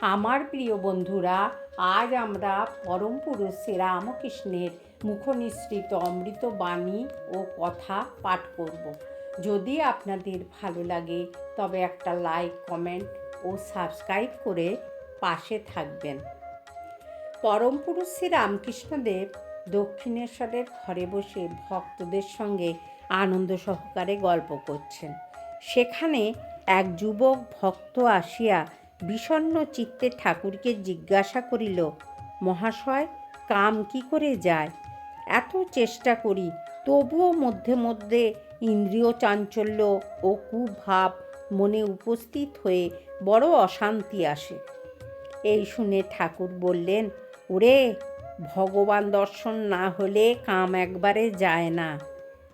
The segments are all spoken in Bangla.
আমার প্রিয় বন্ধুরা, আজ আমরা পরম পুরুষ শ্রীরামকৃষ্ণের মুখনিসৃত অমৃত বাণী ও কথা পাঠ করব। যদি আপনাদের ভালো লাগে, তবে একটা লাইক, কমেন্ট ও সাবস্ক্রাইব করে পাশে থাকবেন। পরম পুরুষ শ্রী রামকৃষ্ণদেব দক্ষিণেশ্বরের ঘরে বসে ভক্তদের সঙ্গে আনন্দ সহকারে গল্প করছেন। সেখানে এক যুবক ভক্ত আসিয়া বিষণ্ণ চিত্তে ঠাকুরকে জিজ্ঞাসা করিল, মহাশয়, কাম কি করে যায়? এত চেষ্টা করি, তবুও মধ্যে মধ্যে ইন্দ্রিয় চাঞ্চল্য ও কুভাব মনে উপস্থিত হয়ে বড় অশান্তি আসে। এই শুনে ঠাকুর বললেন, ওরে, ভগবান দর্শন না হলে কাম একবারে যায় না।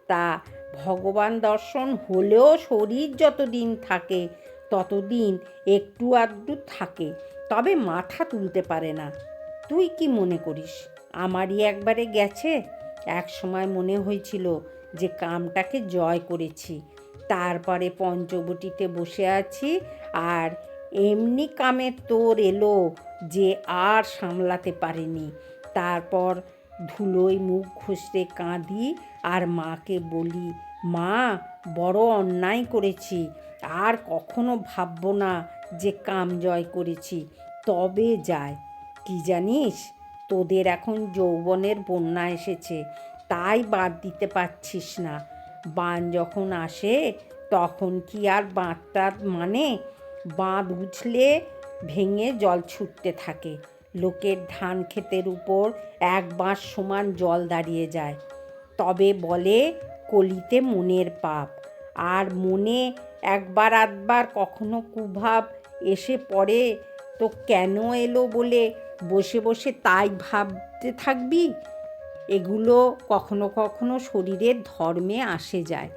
তা ভগবান দর্শন হলেও শরীর যতদিন থাকে ততদিন একটু আধটু থাকে, তবে মাথা তুলতে পারে না। তুই কি মনে করিস? আমারই একবারে গেছে। এক সময় মনে হয়েছিল যে কামটাকে জয় করেছি। তারপরে পঞ্চবটিতে বসে আছি আর এমনি কামে তোর এলো যে আর সামলাতে পারিনি। তারপর ধুলোয় মুখ ঘষতে কাঁদি আর মাকে বলি, মা, বড় অন্যায় করেছি। আর কখনো ভাববো না যে কাম জয় করেছি, তবে যায়। কি জানিস, তোদের এখন যৌবনের বন্যা এসেছে, তাই বাদ দিতে পারছিস না। বান যখন আসে, তখন কি আর বাঁধটা মানে? বাঁধ উছলে ভেঙে জল ছুটতে থাকে। লোকের ধান ক্ষেতের উপর এক বাঁশ সমান জল দাঁড়িয়ে যায়। তবে বলে কলিতে মনের পাপ, আর মনে একবার আধবার কখনো কুভাব এসে পড়ে, তো কেন এলো বলে বসে বসে তাই ভাবতে থাকবি? এগুলো কখনো কখনো শরীরের ধর্মে আসে যায়।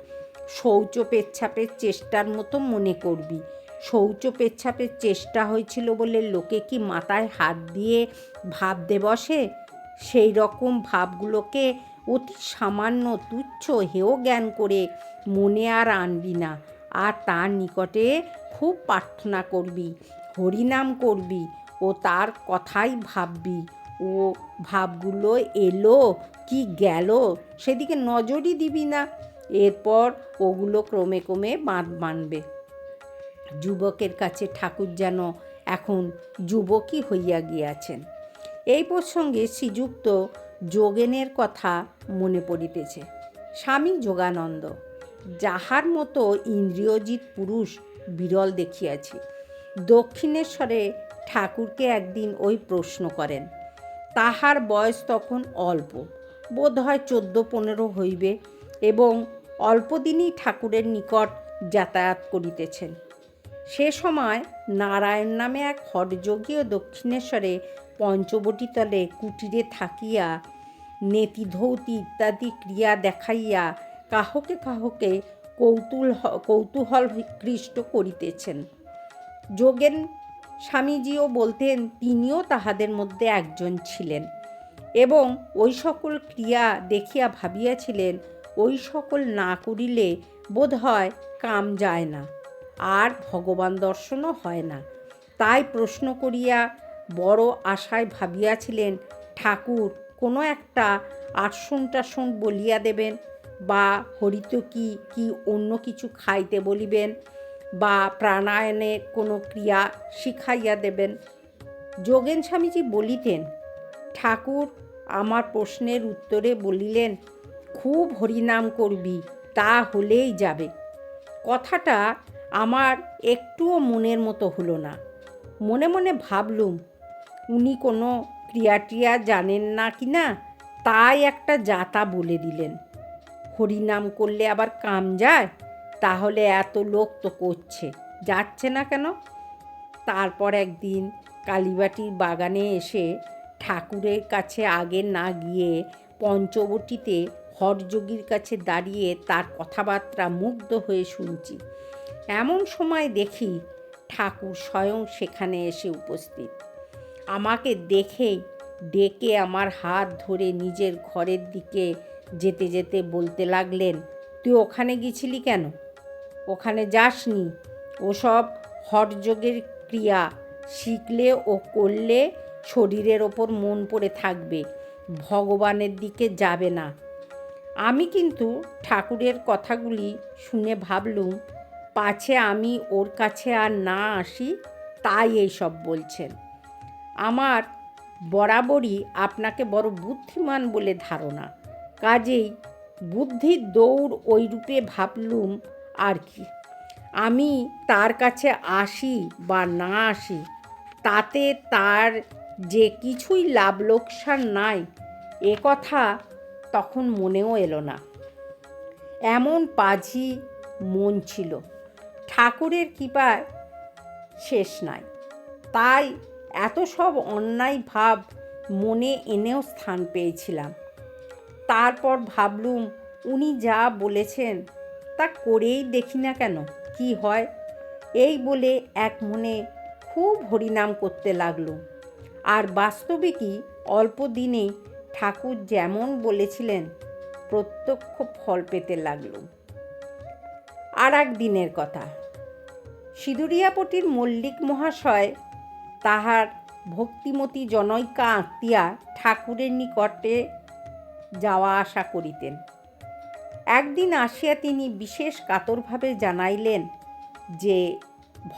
শৌচ পেচ্ছাপের চেষ্টার মতো মনে করবি। শৌচ পেচ্ছাপের চেষ্টা হয়েছিল বলে লোকে কি মাথায় হাত দিয়ে ভাবতে বসে? সেই রকম ভাবগুলোকে অতি সামান্য তুচ্ছ হেয় জ্ঞান করে মনে আর আনবি না। আর তার নিকটে খুব প্রার্থনা করবি, হরিনাম করবি ও তার কথাই ভাববি। ও ভাবগুলো এলো, কি গেল? সেদিকে নজরই দিবি না। এরপর ওগুলো ক্রমে ক্রমে বাঁধ বানবে। যুবকের কাছে ঠাকুর যেন এখন যুবকই হইয়া গিয়াছেন। এই প্রসঙ্গে শ্রীযুক্ত যোগেনের কথা মনে পড়িতেছে। স্বামী যোগানন্দ যাহার মতো ইন্দ্রিয়জিৎ পুরুষ বিরল দেখিয়াছি। দক্ষিণেশ্বরে ঠাকুরকে একদিন ওই প্রশ্ন করেন, তাহার বয়স তখন অল্প বোধ হয় চোদ্দ পনেরো হইবে এবং অল্পদিনই ঠাকুরের নিকট যাতায়াত করিতেছেন। সে সময় নারায়ণ নামে এক হরযোগী ও দক্ষিণেশ্বরে পঞ্চবটিতলে কুটিরে থাকিয়া নেতিধৌতি ইত্যাদি ক্রিয়া দেখাইয়া কাহকে কাহকে কৌতূল কৌতূহল কৃষ্ট করিতেছেন। যোগেন স্বামীজিও বলতেন, তিনিও তাহাদের মধ্যে একজন ছিলেন এবং ওই সকল ক্রিয়া দেখিয়া ভাবিয়াছিলেন, ওই সকল না করিলে বোধ হয় কাম যায় না, আর ভগবান দর্শনও হয় না। তাই প্রশ্ন করিয়া বড় আশায় ভাবিয়াছিলেন, ঠাকুর, কোনো একটা আসন টাসন বলিয়া দেবেন বা হরিত কি কি অন্য কিছু খাইতে বলিবেন বা প্রাণায়নের কোনো ক্রিয়া শিখাইয়া দেবেন? যোগেন স্বামীজি বলিতেন, ঠাকুর, আমার প্রশ্নের উত্তরে বলিলেন, খুব হরিনাম করবি, তা হলেই যাবে। কথাটা আমার একটুও মনের মতো হলো না। মনে মনে ভাবলুম, উনি কোনো ক্রিয়াটিয়া জানেন না কি না, তাই একটা যাতা বলে দিলেন। হরিনাম করলে আবার কাম যায়? তাহলে এত লোক তো করছে। যাচ্ছে না কেন? তারপর একদিন কালীবাটির বাগানে এসে ঠাকুরের কাছে আগে না গিয়ে পঞ্চবটিতে হরযোগীর কাছে দাঁড়িয়ে তার কথাবার্তা মুগ্ধ হয়ে শুনছি। এমন সময় দেখি ঠাকুর স্বয়ং সেখানে এসে উপস্থিত। আমাকে দেখেই ডেকে আমার হাত ধরে নিজের ঘরের দিকে যেতে যেতে বলতে লাগলেন, তুই ওখানে গেছিলি কেন? ওখানে যাসনি? ওসব হটযোগের ক্রিয়া। শিখলে ও করলে শরীরের ওপর মন পড়ে থাকবে, ভগবানের দিকে যাবে না। আমি কিন্তু ঠাকুরের কথাগুলি শুনে ভাবলুম, পাছে আমি ওর কাছে আর না আসি, তাই এইসব বলছেন। আমার বরাবরই আপনাকে বড় বুদ্ধিমান বলে ধারণা। কাজেই বুদ্ধির দৌড় ওই রূপে ভাবলুম আর কি। আমি তার কাছে আসি বা না আসি, তাতে তার যে কিছুই লাভ লোকসান নাই, এ কথা তখন মনেও এলো না। এমন পাঝি মন ছিল, ঠাকুরের কৃপায় শেষ নাই। তাই এত সব অন্যায় ভাব মনে এনেও স্থান পেয়েছিলাম। তারপর ভাবলুম, উনি যা বলেছেন তা করেই দেখি না কেন, কি হয়? এই বলে এক মনে খুব হরিনাম করতে লাগলুম। আর বাস্তবিকই অল্প দিনেই ঠাকুর যেমন বলেছিলেন, প্রত্যক্ষ ফল পেতে লাগলুম। আর এক দিনের কথা, সিঁদুরিয়াপটির মল্লিক মহাশয় তাহার ভক্তিমতী জনৈকা আত্মীয়া ঠাকুরের নিকটে যাওয়া আসা করিতেন। একদিন আসিয়া তিনি বিশেষ কাতরভাবে জানাইলেন যে,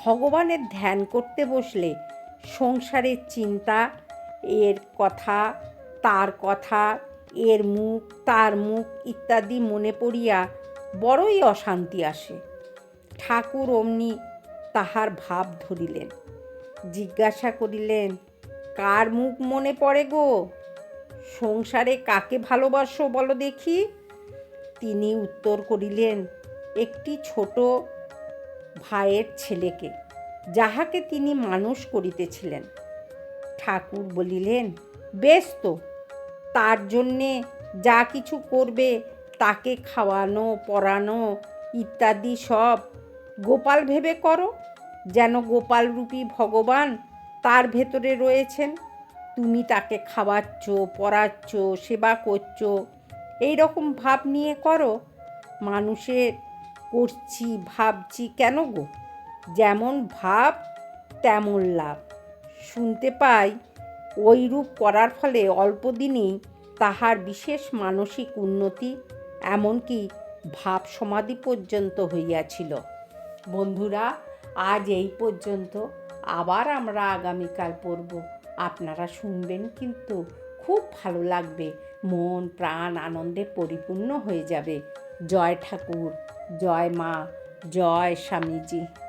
ভগবানের ধ্যান করতে বসলে সংসারের চিন্তা, এর কথা, তার কথা, এর মুখ, তার মুখ ইত্যাদি মনে পড়িয়া বড়ই অশান্তি আসে। ঠাকুর অমনি তাহার ভাব ধরিলেন। জিজ্ঞাসা করিলেন, কার মুখ মনে পড়ে গো? সংসারে কাকে ভালোবাসো বলো দেখি? তিনি উত্তর করিলেন, একটি ছোট ভাইয়ের ছেলেকে, যাহাকে তিনি মানুষ করিতেছিলেন। ঠাকুর বলিলেন, বেশ তো, তার জন্যে যা কিছু করবে, তাকে খাওয়ানো, পরানো ইত্যাদি সব গোপাল ভেবে করো, যেন গোপালরূপী ভগবান তার ভেতরে রয়েছেন। তুমি তাকে খাওয়াচ্ছ, পড়াচ্ছ, সেবা করছ এই রকম ভাব নিয়ে করো। মানুষের করছি, ভাবছি কেন গো? যেমন ভাব, তেমন লাভ। শুনতে পাই, ওই রূপ করার ফলে অল্প দিনেই তাহার বিশেষ মানসিক উন্নতি, এমনকি ভাব সমাধি পর্যন্ত হইয়াছিল। বন্ধুরা, আজ এই পর্যন্ত। আবার আমরা আগামীকাল পড়ব। আপনারা শুনবেন কিন্তু খুব ভালো লাগবে। মন, প্রাণ আনন্দে পরিপূর্ণ হয়ে যাবে। জয় ঠাকুর, জয় মা, জয় স্বামীজি।